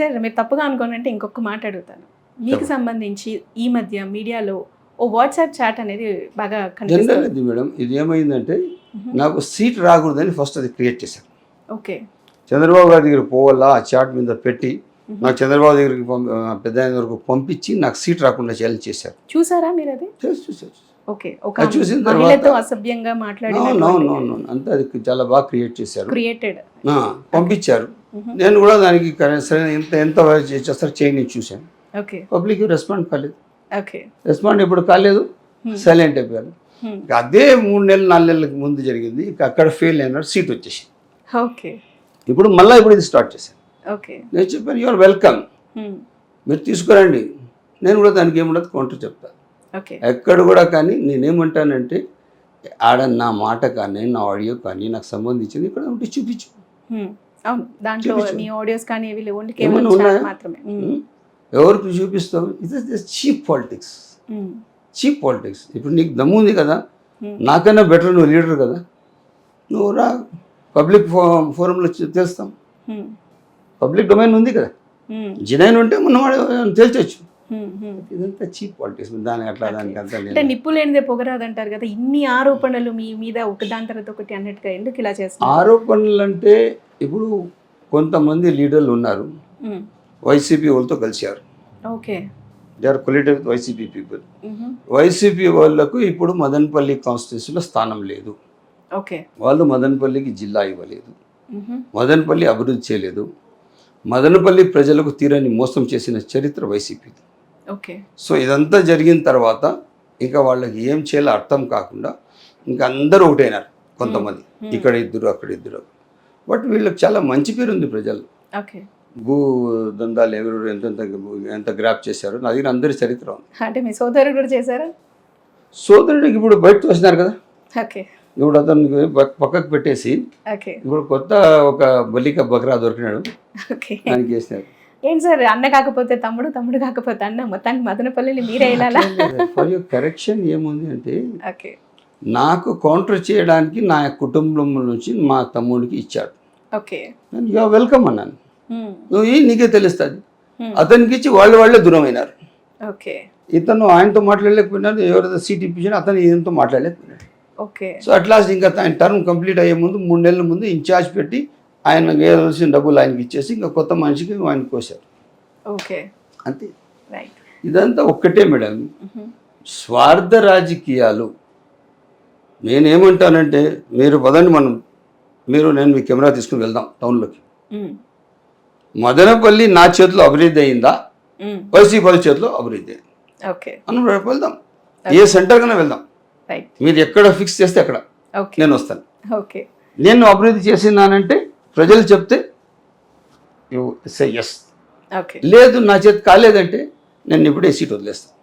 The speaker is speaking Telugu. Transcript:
సార్ మీరు తప్పుగా అనుకోనంటే ఇంకొక మాట అడుగుతాను. మీకు. సంబంధించి ఈ మధ్య మీడియాలో ఓ వాట్సాప్ చాట్ అనేది బాగా కనిపిస్తుంది. జనరల్ ఇది మేడం ఇది ఏమైందంటే. నాకు సీట్ రాకూడదని ఫస్ట్ అది క్రియేట్ చేశాను. ఓకే. చంద్రబాబు గారి దగ్గర పోవాలా ఆ చాట్ మీద పెట్టి. నాకు చంద్రబాబు దగ్గరికి పెద్ద వరకు పంపించి నాకు సీట్ రాకుండా ఛాలెంజ్ చేశారు. చూసారా మీరు అది? చేసి చూసాను ఓకే. ఒక చూసిన తర్వాత- అసభ్యంగా అవును అంతా అది చాలా బాగా క్రియేట్ చేశారు. క్రియేటెడ్ పంపించారు. నేను కూడా దానికి సరైన ఎంత ఎంత చేస్తారు చేయని చూశాను. ఓకే పబ్లిక్ రెస్పాండ్ కాలేదు. ఓకే రెస్పాండ్ ఎప్పుడు కాలేదు. Hmm. సైలెంట్ అయిపోయారు. Hmm. ఇక అదే మూడు నెలలు నాలుగు నెలలకు ముందు జరిగింది. ఇక అక్కడ ఫెయిల్ అయినారు. సీట్ వచ్చేసి ఓకే ఇప్పుడు మళ్ళీ ఇప్పుడు ఇది స్టార్ట్ చేశాను. ఓకే నేను చెప్పాను యువర్ వెల్కమ్ Hmm. మీరు తీసుకురండి. నేను కూడా దానికి ఏముండదు కౌంటర్ చెప్తాను ఎక్కడ కూడా కానీ నేనేమంటానంటే ఆడ నా మాట కానీ నా ఆడియో కానీ నాకు సంబంధించింది ఇక్కడ ఉంటే చూపించు. Hmm. అవును దాంట్లో. మీ ఆడియోస్ కానీ వీళ్ళు ఓన్లీ కేవలం? మాత్రమే? ఎవరికి చూపిస్తావు ఇది చీప్ పాలిటిక్స్. చీప్ పాలిటిక్స్ ఇప్పుడు నీకు దమ్ము ఉంది కదా. నాకన్నా బెటర్ నువ్వు లీడర్ కదా నువ్వు రా పబ్లిక్ ఫోరంలో తెలుస్తాం. పబ్లిక్ డొమైన్ ఉంది కదా. జినైన్ ఉంటే మనం తేల్చొచ్చు. Hmm. ఇదంతా చీప్ పాలిటిక్స్ దాని అట్లా దానికి అంతా అంటే. నిప్పు లేనిదే పొగరాదంటారు కదా ఇన్ని ఆరోపణలు మీ మీద ఒకదాని తర్వాత ఒకటి అన్నట్టుగా ఎందుకు ఇలా చేస్తున్నారు ఆరోపణలు అంటే ఇప్పుడు కొంతమంది లీడర్లు ఉన్నారు. వైసీపీ వాళ్ళతో కలిశారు. Okay. They are with YCP people. YCP వాళ్ళకు ఇప్పుడు మదనపల్లి కాన్స్టిట్యూన్సీలో స్థానం లేదు. ఓకే. వాళ్ళు మదనపల్లికి జిల్లా ఇవ్వలేదు. మదనపల్లి అభివృద్ధి చేయలేదు. మదనపల్లి ప్రజలకు తీరని మోసం చేసిన చరిత్ర వైసీపీది ఓకే. సో ఇదంతా జరిగిన తర్వాత ఇంకా వాళ్ళకి ఏం చేయాలో అర్థం కాకుండా ఇంకా అందరూ ఒకటైనారు కొంతమంది. ఇక్కడ ఇద్దరు అక్కడ ఇద్దరు. బట్ వీళ్ళకి చాలా మంచి పేరు ఉంది ప్రజలు. ఓకే. భూ దందాలు ఎవరు ఎంత ఎంత గ్రాప్ చేశారో నా దగ్గర అందరి చరిత్ర ఉంది. అంటే మీ సోదరుడు కూడా చేశారా? సోదరుడికి ఇప్పుడు బయటకు వచ్చినారు కదా. ఓకే. ఇప్పుడు అతనికి పక్- పక్కకు పెట్టేసి ఇప్పుడు కొత్త ఒక బలిక బకరా దొరికినాడు. ఓకే. దానికి వేసినారు ఏంటి సార్ అన్న కాకపోతే తమ్ముడు తమ్ముడు కాకపోతే అన్న? మొత్తానికి మదనపల్లిని మీరే వెళ్ళాలా? ఫర్ యువర్ కరెక్షన్ ఏముంది అంటే ఓకే. నాకు కౌంటర్ చేయడానికి నా కుటుంబం నుంచి మా తమ్ముడికి ఇచ్చాడు. ఓకే. నేను యూ వెల్కమ్ అన్నాను. Hmm. నువ్వు నీకే తెలుస్తుంది. Hmm. అతనికి ఇచ్చి వాళ్ళు వాళ్ళే దూరం అయినారు. ఓకే. ఇతను ఆయనతో మాట్లాడలేకపోయినాడు ఎవరైతే సీట్ ఇప్పించాడో అతను ఈయనతో మాట్లాడలేకపోయినాడు. ఓకే. సో అట్లాస్ట్ ఇంకా ఆయన టర్మ్ కంప్లీట్ అయ్యే ముందు మూడు నెలల ముందు ఇన్ఛార్జ్ పెట్టి ఆయన వేయవలసిన డబ్బులు ఆయనకి ఇచ్చేసి ఇంకా కొత్త మనిషికి ఆయన కోసారు. ఓకే. అంతే. ఇదంతా ఒక్కటే మేడం. స్వార్థ రాజకీయాలు నేనేమంటానంటే మీరు పదండి మనం మీరు నేను మీ కెమెరా తీసుకుని వెళ్దాం టౌన్లోకి. మదనపల్లి నా చేతిలో అభివృద్ధి అయిందా? వైసీపీ వాళ్ళ చేతిలో అభివృద్ధి అయింది. రేపు వెళ్దాం. ఏ సెంటర్ కన్నా వెళ్దాం. మీరు ఎక్కడ ఫిక్స్ చేస్తే అక్కడ. ఓకే. నేను వస్తాను. ఓకే. నేను అభివృద్ధి చేసినానంటే ప్రజలు చెప్తే యూ సే ఎస్ ఓకే. లేదు నా చేతి కాలేదంటే నేను ఇప్పుడే సీట్ వదిలేస్తాను.